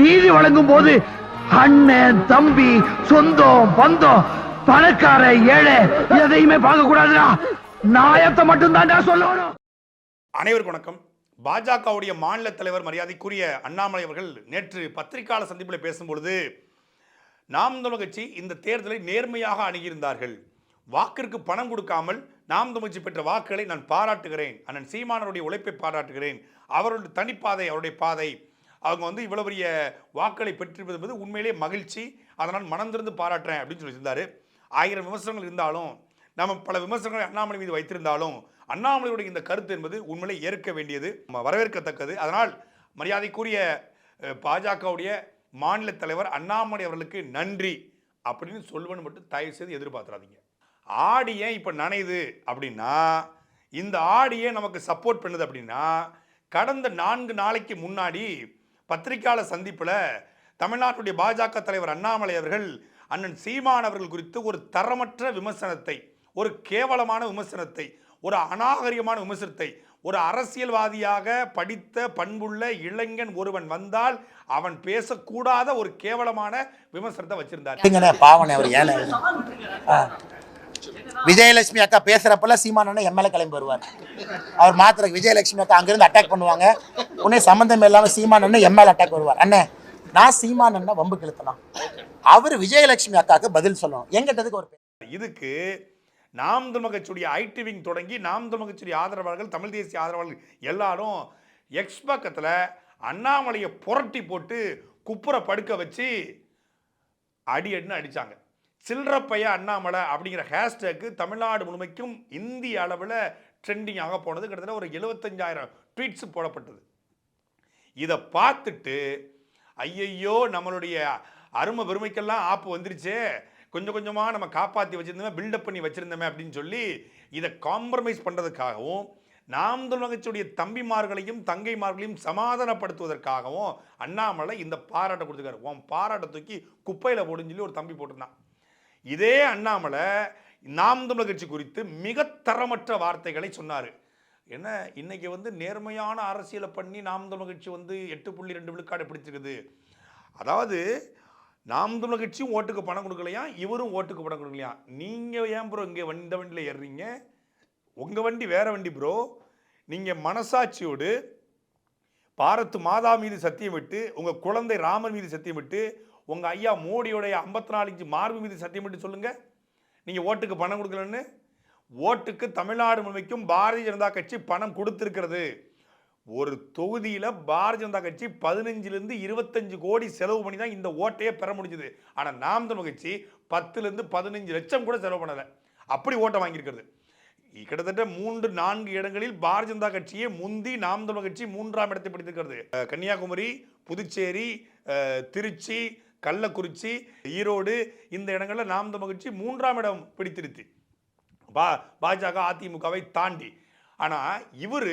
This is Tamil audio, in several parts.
நீதி வழங்கும் போது அண்ணன் தம்பி சொந்தம் பந்தம் பணக்கார ஏழை எதையுமே பார்க்க கூடாதுடா நாயத்தை மட்டும்தான்டா சொல்லணும். அனைவருக்கும் வணக்கம். பாஜகவுடைய மாநில தலைவர் மரியாதைக்குரிய அண்ணாமலை அவர்கள் நேற்று பத்திரிகையாளர் சந்திப்பில் பேசும்பொழுது நாம் தமிழ் கட்சி இந்த தேர்தலை நேர்மையாக அணுகியிருந்தார்கள். வாக்கிற்கு பணம் கொடுக்காமல் நாம் தமிழ்ச்சி பெற்ற வாக்குகளை நான் பாராட்டுகிறேன். அண்ணன் சீமானருடைய உழைப்பை பாராட்டுகிறேன். அவருடைய தனிப்பாதை அவருடைய பாதை அவங்க வந்து இவ்வளவு பெரிய வாக்களை பெற்றிருப்பது என்பது உண்மையிலேயே மகிழ்ச்சி. அதனால் மனந்திருந்து பாராட்டுறேன் அப்படின்னு சொல்லியிருந்தாரு. ஆயிரம் விமர்சனங்கள் இருந்தாலும் நம்ம பல விமர்சனங்களை அண்ணாமலை மீது வைத்திருந்தாலும் அண்ணாமலையுடைய இந்த கருத்து என்பது உண்மையிலே ஏற்க வேண்டியது வரவேற்கத்தக்கது. அதனால் மரியாதைக்குரிய பாஜகவுடைய மாநில தலைவர் அண்ணாமலை அவர்களுக்கு நன்றி அப்படின்னு சொல்வன் மட்டும் தயவு செய்து எதிர்பார்த்துறாதீங்க. ஆடி ஏன் இப்போ நனையுது அப்படின்னா இந்த ஆடியே நமக்கு சப்போர்ட் பண்ணுது அப்படின்னா கடந்த நான்கு நாளைக்கு முன்னாடி பத்திரிக்கையாளர் சந்திப்பில் தமிழ்நாட்டுடைய பாஜக தலைவர் அண்ணாமலை அவர்கள் அண்ணன் சீமான் அவர்கள் குறித்து ஒரு தரமற்ற விமர்சனத்தை ஒரு கேவலமான விமர்சனத்தை ஒரு அநாகரிகமான விமர்சனத்தை ஒரு அரசியல்வாதியாக படித்த பண்புள்ள இளைஞன் ஒருவன் வந்தால் அவன் பேசக்கூடாத ஒரு கேவலமான விமர்சனத்தை வச்சிருந்தார். பாவனே அவர் ஏழை. விஜயலட்சுமி அக்கா பேசுகிறப்பெல்லாம் சீமானண்ணே எம்எல்ஏ கிளம்பி வருவார். அவர் மாத்திர விஜயலட்சுமி அக்கா அங்கேருந்து அட்டாக் பண்ணுவாங்க. உடனே சம்மந்தம் இல்லாமல் சீமானண்ணே எம்எல்ஏ அட்டாக் வருவார். அண்ணே நான் சீமானண்ணை வம்பு கிழத்தலாம் அவர் விஜயலட்சுமி அக்காவுக்கு பதில் சொல்லணும். எங்கிட்டதுக்கு ஒரு இதுக்கு நாம் தமிழ் கட்சியுடைய ஐடி விங் தொடங்கி நாம் தமிழ் கட்சியுடைய ஆதரவாளர்கள் தமிழ் தேசிய ஆதரவாளர்கள் எல்லாரும் எக்ஸ் பக்கத்தில் அண்ணாமலையை புரட்டி போட்டு குப்புற படுக்க வச்சு அடி அடின்னு அடித்தாங்க சில்லறப்பைய அண்ணாமலை அப்படிங்கிற ஹேஷ்டேக்கு தமிழ்நாடு முழுமைக்கும் இந்திய அளவில் ட்ரெண்டிங் ஆக போனது. கிட்டத்தட்ட ஒரு எழுபத்தஞ்சாயிரம் ட்வீட்ஸ் போடப்பட்டது. இதை பார்த்துட்டு ஐயையோ நம்மளுடைய அருமை பெருமைக்கெல்லாம் ஆப்பு வந்துருச்சே. கொஞ்சம் கொஞ்சமாக நம்ம காப்பாற்றி வச்சுருந்தோமே பில்டப் பண்ணி வச்சுருந்தோமே அப்படின்னு சொல்லி இதை காம்ப்ரமைஸ் பண்ணுறதுக்காகவும் நாம் தமிழகத்துடைய தம்பிமார்களையும் தங்கைமார்களையும் சமாதானப்படுத்துவதற்காகவும் அண்ணாமலை இந்த பாராட்டை கொடுத்துருக்காரு. உன் பாராட்டை தூக்கி குப்பையில் போடுன்னு சொல்லி ஒரு தம்பி போட்டிருந்தான். இதே அண்ணாமலை நாம் தமிழர் கட்சி குறித்து மிக தரமற்ற வார்த்தைகளை சொன்னார். என்ன இன்னைக்கு வந்து நேர்மையான அரசியலை பண்ணி நாம் தமிழர் கட்சி வந்து எட்டு புள்ளி ரெண்டு விழுக்காடு பிடிச்சிருக்குது. அதாவது நாம் தமிழர் கட்சியும் ஓட்டுக்கு பணம் கொடுக்கலையா? இவரும் ஓட்டுக்கு பணம் கொடுக்கலையா? நீங்கள் ஏன் ப்ரோ இங்கே இந்த வண்டியில் ஏறுறீங்க? உங்கள் வண்டி வேறு வண்டி ப்ரோ நீங்கள் மனசாட்சியோடு பாரத் மாதா மீது சத்தியம் விட்டு உங்கள் குழந்தை ராமர் மீது சத்தியம் விட்டு உங்கள் ஐயா மோடியோடைய ஐம்பத்தி நாலு இன்ச்சு மார்பு மீது சத்தியம் சொல்லுங்கள் நீங்கள் ஓட்டுக்கு பணம் கொடுக்கலன்னு? ஓட்டுக்கு தமிழ்நாடு முழுமைக்கும் பாரதிய ஜனதா கட்சி பணம் கொடுத்துருக்கிறது. ஒரு தொகுதியில் பாரதிய ஜனதா கட்சி பதினஞ்சுலேருந்து இருபத்தஞ்சு கோடி செலவு பண்ணி தான் இந்த ஓட்டையே பெற முடிஞ்சுது. ஆனால் நாம் தமிழ் கட்சி பத்துலேருந்து பதினஞ்சு லட்சம் கூட செலவு பண்ணலை. அப்படி ஓட்டை வாங்கியிருக்கிறது. கிட்டத்தட்ட மூன்று நான்கு இடங்களில் பாரதிய ஜனதா கட்சியே முந்தி நாம் தமிழ் கட்சி மூன்றாம் இடத்தை பிடித்திருக்கிறது. கன்னியாகுமரி புதுச்சேரி திருச்சி கள்ளக்குறிச்சி ஈரோடு இந்த இடங்களில் நாம் மகிழ்ச்சி மூன்றாம் இடம் பிடித்திருத்து பா பாஜக அதிமுகவை தாண்டி. ஆனால் இவர்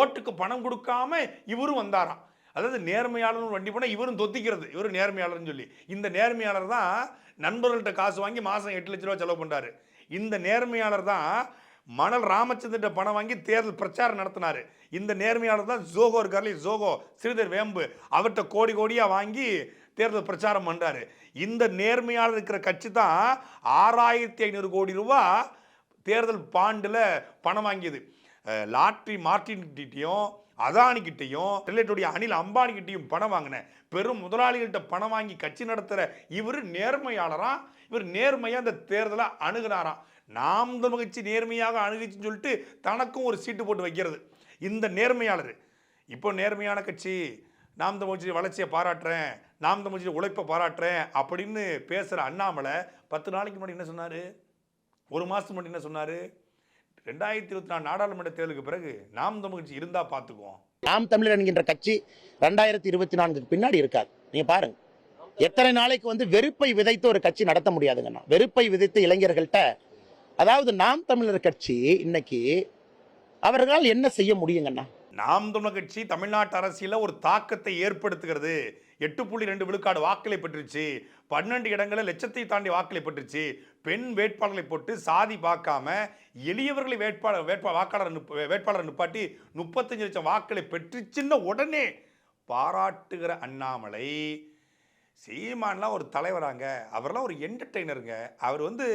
ஓட்டுக்கு பணம் கொடுக்காம இவரும் வந்தாராம். அதாவது நேர்மையாளர்னு வண்டி போனால் இவரும் தொத்திக்கிறது. இவரும் நேர்மையாளர்னு சொல்லி. இந்த நேர்மையாளர் தான் நண்பர்கள்ட்ட காசு வாங்கி மாதம் எட்டு லட்ச ரூபா செலவு பண்ணுறாரு இந்த நேர்மையாளர் தான் மணல் ராமச்சந்திர பணம் வாங்கி தேர்தல் பிரச்சாரம் நடத்தினார். இந்த நேர்மையாளர் தான் ஜோகோ இருக்கார்ல ஜோகோ ஸ்ரீதர் வேம்பு அவர்கிட்ட கோடி கோடியாக வாங்கி தேர்தல் பிரச்சாரம் பண்ணுறாரு இந்த நேர்மையாளர் இருக்கிற கட்சி தான் ஆறாயிரத்தி ஐநூறு கோடி ரூபா தேர்தல் பாண்டில் பணம் வாங்கியது. லாட்ரி மார்டின்கிட்டையும் கிட்டேயும் ரிலேட்டுடைய அனில் அம்பானிக்கிட்டையும் பணம் வாங்கினேன். பெரும் முதலாளிகள்கிட்ட பணம் வாங்கி கட்சி நடத்துகிற இவர் நேர்மையாளராம் இவர் நேர்மையாக இந்த தேர்தலை அணுகுனாராம் நாம் தமிழ் கட்சி நேர்மையாக அணுகிச்சுன்னு சொல்லிட்டு தனக்கும் ஒரு சீட்டு போட்டு வைக்கிறது. இந்த நேர்மையாளர். இப்போ நேர்மையான கட்சி நாம் தமிழ்ச்சி வளர்ச்சியை பாராட்டுறேன் நாம் தமிழ்ச்சி உழைப்பை பாராட்டுறேன் அப்படின்னு பேசுகிற அண்ணாமலை பத்து நாளைக்கு முன்னாடி என்ன சொன்னார்? ஒரு மாதத்துக்கு முன்னாடி என்ன சொன்னார்? ரெண்டாயிரத்தி இருபத்தி நாலு நாடாளுமன்ற தேர்தலுக்கு பிறகு நாம் தமிழ்ச்சி இருந்தால் பார்த்துக்குவோம் நாம் தமிழர் என்கின்ற கட்சி ரெண்டாயிரத்தி இருபத்தி நான்குக்கு பின்னாடி இருக்காது. நீங்கள் பாருங்க. எத்தனை நாளைக்கு வந்து வெறுப்பை விதைத்து ஒரு கட்சி நடத்த முடியாதுங்கண்ணா வெறுப்பை விதைத்து இளைஞர்கள்ட்ட அதாவது நாம் தமிழர் கட்சி இன்னைக்கு அவர்களால் என்ன செய்ய முடியுங்கண்ணா நாம் தமிழ் கட்சி தமிழ்நாட்டு அரசியலில் ஒரு தாக்கத்தை ஏற்படுத்துகிறது. எட்டு புள்ளி ரெண்டு விழுக்காடு வாக்களை பெற்றுச்சு. பன்னெண்டு இடங்களில் லட்சத்தை தாண்டி வாக்களை பெற்றுச்சு. பெண் வேட்பாளர்களை போட்டு சாதி பார்க்காம எளியவர்களை வேட்பாளர் வேட்பா வாக்காளர் வேட்பாளர் நிப்பாட்டி முப்பத்தஞ்சு லட்சம் வாக்களை பெற்றுச்சுன்ன உடனே பாராட்டுகிற அண்ணாமலை சீமான்லாம் ஒரு தலைவராங்க. அவர்லாம் ஒரு என்டர்டெய்னருங்க அவர் வந்து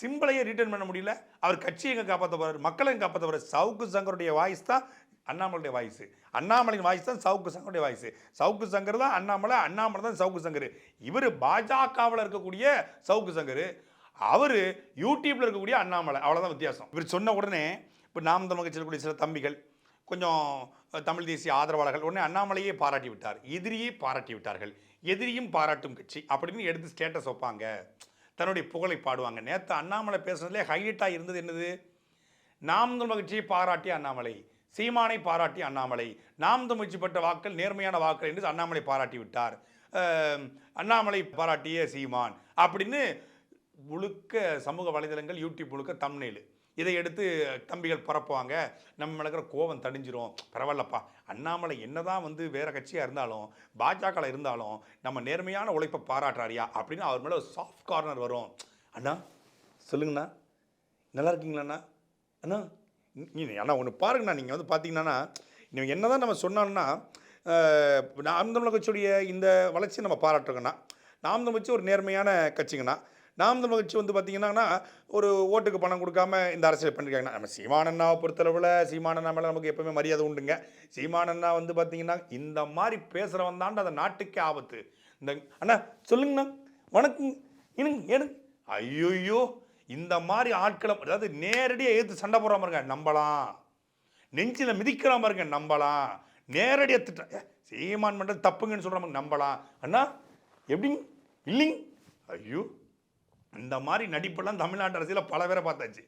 சிம்பிளையே ரிட்டர்ன் பண்ண முடியல. அவர் கட்சியை எங்கே காப்பாற்ற போகிறார் மக்களை எங்கே காப்பாற்ற போகிறார் சவுக்கு சங்கருடைய வாய்ஸ் தான் அண்ணாமலையுடைய வாய்ஸு. அண்ணாமலையின் வாய்ஸ் தான் சவுக்கு சங்கருடைய வாய்ஸ். சவுக்கு சங்கர் தான் அண்ணாமலை அண்ணாமலை தான் சவுக்கு சங்கர். இவர் பாஜகவில் இருக்கக்கூடிய சவுக்கு சங்கர். அவர் யூடியூப்பில் இருக்கக்கூடிய அண்ணாமலை. அவ்வளோதான் வித்தியாசம். இவர் சொன்ன உடனே இப்போ நாம் தமிழ் செல்லக்கூடிய இருக்கக்கூடிய சில தம்பிகள் கொஞ்சம் தமிழ் தேசிய ஆதரவாளர்கள் உடனே அண்ணாமலையே பாராட்டி விட்டார். எதிரியே பாராட்டி விட்டார்கள். எதிரியும் பாராட்டும் கட்சி அப்படின்னு எடுத்து ஸ்டேட்டஸ் வைப்பாங்க. தன்னுடைய புகழை பாடுவாங்க. நேற்று அண்ணாமலை பேசுனதுலே ஹைலைட்டாக இருந்தது என்னது? நாம் தமிழ் கட்சியை பாராட்டிய அண்ணாமலை. சீமானை பாராட்டி அண்ணாமலை. நாம் தமிழ்ச்சிப்பட்ட வாக்கள் நேர்மையான வாக்கள் என்று அண்ணாமலை பாராட்டி விட்டார். அண்ணாமலை பாராட்டிய சீமான். அப்படின்னு முழுக்க சமூக வலைதளங்கள் யூடியூப் முழுக்க தம்னேலு இதை எடுத்து தம்பிகள் பரப்புவாங்க. நம்ம மேல கோவம் தணிஞ்சிரும். பரவாயில்லப்பா. அண்ணாமலை என்னதான் வந்து வேற கட்சியாக இருந்தாலும் பாஜகவில் இருந்தாலும் நம்ம நேர்மையான உழைப்பை பாராட்டுறாரியா அப்படின்னு அவர் மேலே ஒரு சாஃப்ட் கார்னர் வரும். அண்ணா சொல்லுங்கண்ணா. நல்லா இருக்கீங்களாண்ணா? அண்ணா ஆனால் அண்ணா ஒன்று பாருங்கண்ணா. நீங்கள் வந்து பார்த்தீங்கன்னா நீங்கள் என்ன தான் நம்ம சொன்னோன்னா நாம் தமிழ் கட்சியுடைய இந்த வளர்ச்சியை நம்ம பாராட்டுறோங்கண்ணா. நாம் தமிழ் கட்சி ஒரு நேர்மையான கட்சிங்கண்ணா. நாம் தமிழ் கட்சி வந்து பார்த்திங்கன்னா ஒரு ஓட்டுக்கு பணம் கொடுக்காம இந்த அரசியல் பண்ணிருக்காங்க நம்ம சீமானண்ணாவை பொறுத்தளவில் சீமானண்ணா மேலே நமக்கு எப்போவுமே மரியாதை உண்டுங்க. சீமானண்ணா வந்து பார்த்தீங்கன்னா இந்த மாதிரி பேசுகிறவன் தாண்ட அந்த நாட்டுக்கே ஆபத்து. இந்த அண்ணா சொல்லுங்கண்ணா. வணக்கம். எனக்கு எனக்கு ஐயோயோ. இந்த மாதிரி ஆட்களை அதாவது நேரடியாக எதிர்த்து சண்டை போடுற பாருங்க நம்பலாம். நெஞ்சில் மிதிக்கிற பாருங்க நம்பலாம். நேரடியாக திட்ட சீமான் பண்ணுறது தப்புங்கன்னு சொல்கிற மாதிரி நம்பலாம். அண்ணா எப்படிங்க இல்லைங்க. ஐயோ இந்த மாதிரி நடிப்பெல்லாம் தமிழ்நாட்டு அரசியலில் பல பேரை பார்த்தாச்சு.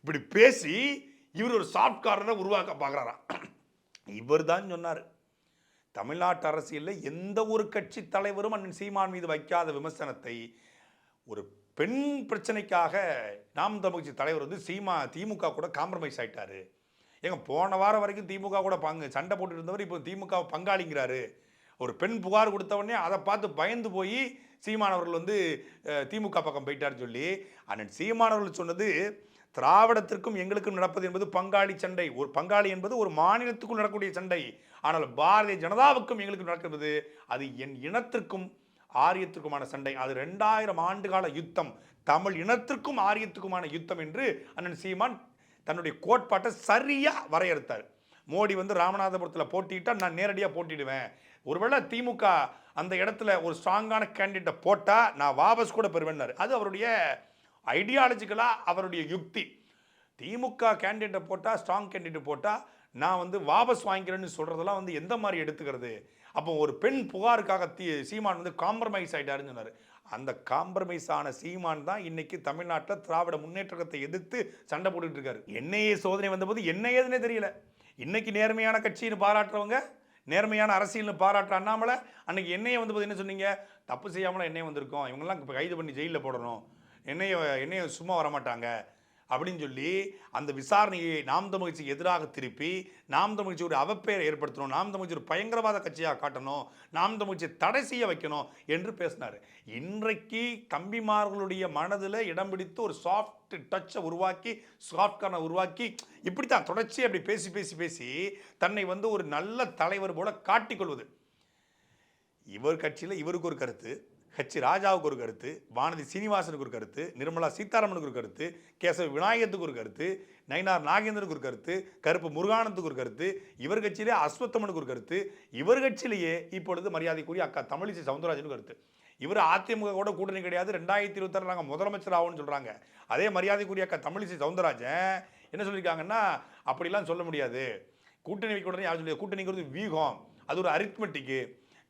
இப்படி பேசி இவர் ஒரு சாஃப்ட்காரனை உருவாக்க பார்க்குறாராம் இவர் தான் சொன்னார் தமிழ்நாட்டு அரசியலில் எந்த ஒரு கட்சி தலைவரும் அண்ணன் சீமான் மீது வைக்காத விமர்சனத்தை ஒரு பெண் பிரச்சனைக்காக நாம் தமிழ்ச்சி தலைவர் வந்து சீமா திமுக கூட காம்ப்ரமைஸ் ஆகிட்டாரு ஏங்க போன வாரம் வரைக்கும் திமுக கூட பங்கு சண்டை போட்டு இருந்தவர் இப்போ திமுக பங்காளிங்கிறாரு. ஒரு பெண் புகார் கொடுத்தவொடனே அதை பார்த்து பயந்து போய் சீமானவர்கள் வந்து திமுக பக்கம் போயிட்டார்னு சொல்லி அண்ணன் சீமானவர்கள் சொன்னது திராவிடத்திற்கும் எங்களுக்கும் நடப்பது என்பது பங்காளி சண்டை. ஒரு பங்காளி என்பது ஒரு மாநிலத்துக்குள் நடக்கக்கூடிய சண்டை. ஆனால் பாரதிய ஜனதாவுக்கும் எங்களுக்கும் நடக்கிறது அது என் இனத்திற்கும் ஆரியத்திற்குமான சண்டை. அது ரெண்டாயிரம் ஆண்டுகால யுத்தம். தமிழ் இனத்திற்கும் ஆரியத்துக்குமான யுத்தம் என்று அண்ணன் சீமான் தன்னுடைய கோட்பாட்டை சரியாக வரையறுத்தார். மோடி வந்து ராமநாதபுரத்தில் போட்டிட்டால் நான் நேரடியாக போட்டிடுவேன். ஒருவேளை திமுக அந்த இடத்துல ஒரு ஸ்ட்ராங்கான கேண்டிடேட்டை போட்டால் நான் வாபஸ் கூட பெறுவேன்னாரு. அது அவருடைய ஐடியாலஜிக்கலாக அவருடைய யுக்தி. திமுக கேண்டிடேட்டை போட்டால் ஸ்ட்ராங் கேண்டிடேட் போட்டால் நான் வந்து வாபஸ் வாங்கிக்கிறேன்னு சொல்கிறதெல்லாம் வந்து எந்த மாதிரி எடுத்துக்கிறது? அப்போ ஒரு பெண் புகாருக்காக தி சீமான் வந்து காம்ப்ரமைஸ் ஆகிட்டாருன்னு சொன்னார். அந்த காம்ப்ரமைஸ் ஆன சீமான் தான் இன்னைக்கு தமிழ்நாட்டில் திராவிட முன்னேற்றத்தை எதிர்த்து சண்டை போட்டுட்டு இருக்காரு. என்ஐஏ சோதனை வந்தபோது என்ன ஏதுன்னே தெரியல. இன்னைக்கு நேர்மையான கட்சின்னு பாராட்டுறவங்க நேர்மையான அரசியல்னு பாராட்டுற அண்ணாமலை அன்னைக்கு என்னைய வந்து என்ன சொன்னீங்க? தப்பு செய்யாமல் என்னைய வந்திருக்கோம். இவங்கெல்லாம் இப்போ கைது பண்ணி ஜெயிலில் போடணும். என்னைய என்னைய சும்மா வர மாட்டாங்க அப்படின்னு சொல்லி அந்த விசாரணையை நாம் தமிழ்ச்சிக்கு எதிராக திருப்பி நாம் தமிழ்ச்சி ஒரு அவப்பெயரை ஏற்படுத்தணும் நாம் தமிழ்ச்சி ஒரு பயங்கரவாத கட்சியாக காட்டணும் நாம் தமிழ்ச்சி தடை செய்ய வைக்கணும் என்று பேசினார். இன்றைக்கு தம்பிமார்களுடைய மனதில் இடம் பிடித்து ஒரு சாஃப்ட் டச்சை உருவாக்கி சாஃப்ட்கார்னை உருவாக்கி இப்படி தான் தொடர்ச்சி அப்படி பேசி பேசி பேசி தன்னை வந்து ஒரு நல்ல தலைவர் போல காட்டிக்கொள்வது இவர் கட்சியில் இவருக்கு ஒரு கருத்து. ஹெச் ராஜாவுக்கு ஒரு கருத்து வானதி சீனிவாசனுக்கு ஒரு கருத்து நிர்மலா சீதாராமனுக்கு ஒரு கருத்து கேசவ விநாயகத்துக்கு ஒரு கருத்து நயினார் நாகேந்திரனுக்கு ஒரு கருத்து கருப்பு முருகானந்துக்கு ஒரு கருத்து இவர் கட்சியிலே அஸ்வத்தமனுக்கு ஒரு கருத்து இவர் கட்சியிலேயே இப்பொழுது மரியாதைக்குரிய அக்கா தமிழிசை சவுந்தரராஜனுக்கு கருத்து. இவர் அதிமுக கூட கூட்டணி கிடையாது ரெண்டாயிரத்தி இருபத்தாறு நாங்கள் முதலமைச்சர் ஆகும்னு சொல்கிறாங்க அதே மரியாதைக்குரிய அக்கா தமிழிசை சவுந்தரராஜன் என்ன சொல்லியிருக்காங்கன்னா அப்படிலாம் சொல்ல முடியாது. கூட்டணி வைக்க உடனே யார் சொல்லி கூட்டணிங்கிறது வீகம். அது ஒரு அரித்மெட்டிக்கு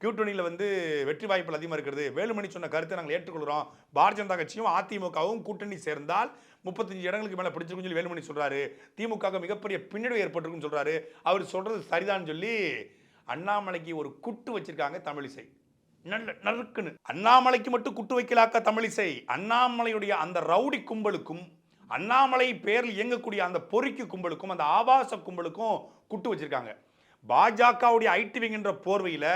கூட்டணியில் வந்து வெற்றி வாய்ப்புகள் அதிகமாக இருக்கிறது. வேலுமணி சொன்ன கருத்தை நாங்கள் ஏற்றுக்கொள்கிறோம். பாரதிய ஜனதா கட்சியும் அதிமுகவும் கூட்டணி சேர்ந்தால் முப்பத்தஞ்சு இடங்களுக்கு மேலே பிடிச்சிருக்குன்னு சொல்லி வேலுமணி சொல்கிறாரு திமுக மிகப்பெரிய பின்னடைவு ஏற்பட்டிருக்குன்னு சொல்கிறாரு அவர் சொல்கிறது சரிதான்னு சொல்லி அண்ணாமலைக்கு ஒரு குட்டு வச்சிருக்காங்க தமிழிசை. நல்ல நறுக்குன்னு. அண்ணாமலைக்கு மட்டும் குட்டு வைக்கலாக்க தமிழிசை? அண்ணாமலையுடைய அந்த ரவுடி கும்பலுக்கும் அண்ணாமலை பேரில் இயங்கக்கூடிய அந்த பொறுக்கி கும்பலுக்கும் அந்த ஆபாச கும்பலுக்கும் குட்டு வச்சிருக்காங்க. பாஜகவுடைய ஐடிவிங் என்ற போர்வையில்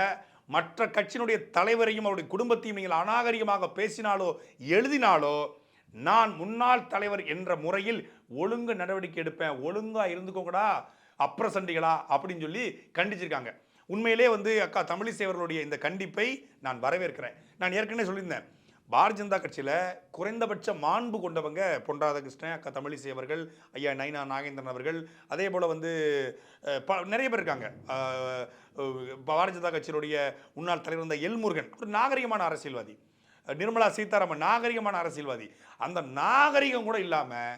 மற்ற கட்சியினுடைய தலைவரையும் அவருடைய குடும்பத்தையும் நீங்கள் அநாகரிகமாக பேசினாலோ எழுதினாலோ நான் முன்னாள் தலைவர் என்ற முறையில் ஒழுங்கு நடவடிக்கை எடுப்பேன் ஒழுங்காக இருந்துக்கோங்கடா அப்ரசண்டிகளா அப்படின்னு சொல்லி கண்டிச்சிருக்காங்க. உண்மையிலே வந்து அக்கா தமிழிசேவர்களுடைய இந்த கண்டிப்பை நான் வரவேற்கிறேன். நான் ஏற்கனவே சொல்லியிருந்தேன். பாரதிய ஜனதா கட்சியில் குறைந்தபட்ச மாண்பு கொண்டவங்க பொன் ராதாகிருஷ்ணன் அக்கா தமிழிசை அவர்கள் ஐயா நைனா நாகேந்திரன் அவர்கள் அதே போல் வந்து ப- நிறைய பேர் இருக்காங்க. பாரதிய ஜனதா கட்சியினுடைய முன்னாள் தலைவர் இருந்த எல்முருகன் ஒரு நாகரிகமான அரசியல்வாதி. நிர்மலா சீதாராமன் நாகரிகமான அரசியல்வாதி. அந்த நாகரிகம் கூட இல்லாமல்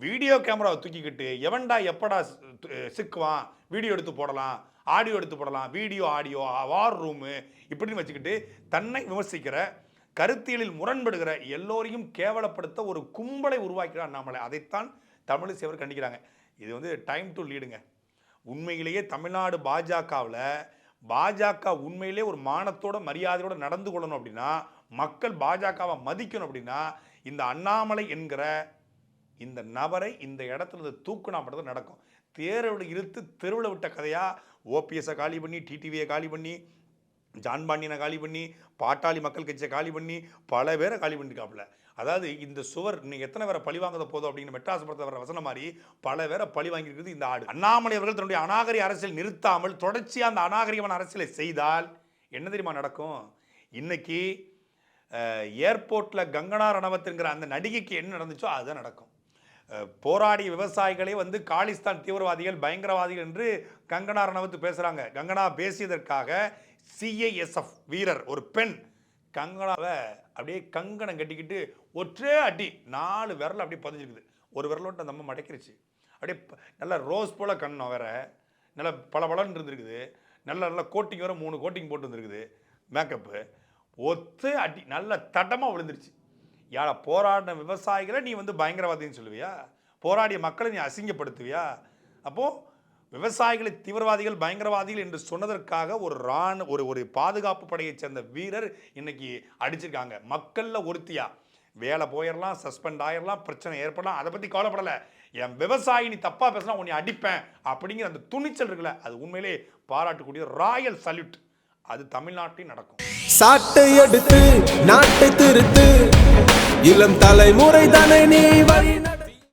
வீடியோ கேமராவை தூக்கிக்கிட்டு எவன்டா எப்படா சிக்குவான் வீடியோ எடுத்து போடலாம் ஆடியோ எடுத்து போடலாம் வீடியோ ஆடியோ வார் ரூமு இப்படின்னு வச்சுக்கிட்டு தன்னை விமர்சிக்கிற கருத்தியலில் முரண்படுகிற எல்லோரையும் கேவலப்படுத்த ஒரு கும்பலை உருவாக்கிறார் அண்ணாமலை அதைத்தான் தமிழிசைவர் கண்டிக்கிறாங்க. இது வந்து டைம் டு லீடுங்க. உண்மையிலேயே தமிழ்நாடு பாஜகவில் பாஜக உண்மையிலே ஒரு மானத்தோட மரியாதையோட நடந்து கொள்ளணும் அப்படின்னா மக்கள் பாஜகவை மதிக்கணும் அப்படின்னா இந்த அண்ணாமலை என்கிற இந்த நபரை இந்த இடத்துல இருந்து தூக்குனா மட்டும் நடக்கும். தேர்வில் இழுத்து தெருவில் விட்ட கதையாக ஓபிஎஸ்ஸை காலி பண்ணி டிடிவியை காலி பண்ணி ஜான் பாண்டியனை காலி பண்ணி பாட்டாளி மக்கள் கட்சியை காலி பண்ணி பல பேரை காலி பண்ணியிருக்காப்புல அதாவது இந்த சுவர் இன்னைக்கு எத்தனை பேரை பழி வாங்கத போதும் அப்படின்னு மெட்ராஸ் படத்தில் வர வசனம் மாதிரி பல பேரை பழி வாங்கியிருக்குது இந்த ஆடு. அண்ணாமலை அவர்கள் தன்னுடைய அநாகரி அரசியல் நிறுத்தாமல் தொடர்ச்சியாக அந்த அநாகரிகமான அரசியலை செய்தால் என்ன தெரியுமா நடக்கும்? இன்னைக்கு ஏர்போர்ட்டில் கங்கனா ரணவத்துங்கிற அந்த நடிகைக்கு என்ன நடந்துச்சோ அதுதான் நடக்கும். போராடிய விவசாயிகளே வந்து காலிஸ்தான் தீவிரவாதிகள் பயங்கரவாதிகள் என்று கங்கனா ரணவத்து பேசுகிறாங்க கங்கனா பேசியதற்காக சிஐஎஸ்எஃப் வீரர் ஒரு பெண். கங்கனாவை அப்படியே கங்கணம் கட்டிக்கிட்டு ஒற்றே அடி நாலு விரல் அப்படியே பதிஞ்சிருக்குது. ஒரு விரலோட்டு அந்த அம்மா மடக்கிருச்சு. அப்படியே நல்லா நல்ல ரோஸ் போல் கண்ணம் வேற. நல்ல பல பலன் இருந்திருக்குது. நல்ல நல்ல கோட்டிங் வர மூணு கோட்டிங் போட்டு வந்திருக்குது. மேக்கப்பு ஒத்து அடி நல்ல தட்டமாக விழுந்துருச்சு. யாரை போராடின விவசாயிகளை நீ வந்து பயங்கரவாதின்னு சொல்லுவியா? போராடிய மக்களை நீ அசிங்கப்படுத்துவியா? அப்போது விவசாயிகளை தீவிரவாதிகள் பயங்கரவாதிகள் என்று சொன்னதற்காக ஒரு ராணு ஒரு ஒரு பாதுகாப்பு படையைச் சேர்ந்த வீரர் இன்னைக்கு அடிச்சிருக்காங்க. மக்களில் ஒருத்தியா? வேலை போயிடலாம் சஸ்பெண்ட் ஆயிடலாம் பிரச்சனை ஏற்படலாம் அதை பற்றி கவலைப்படலை. என் விவசாயி நீ தப்பாக பேசினா உன்னை அடிப்பேன் அப்படிங்கிற அந்த துணிச்சல் இருக்குல்ல அது உண்மையிலே பாராட்டக்கூடிய ராயல் சல்யூட். அது தமிழ்நாட்டில் நடக்கும். சாட்டை எடுத்து நாட்டை திருத்து. இளம் தலைமுறை தானே நீ வழி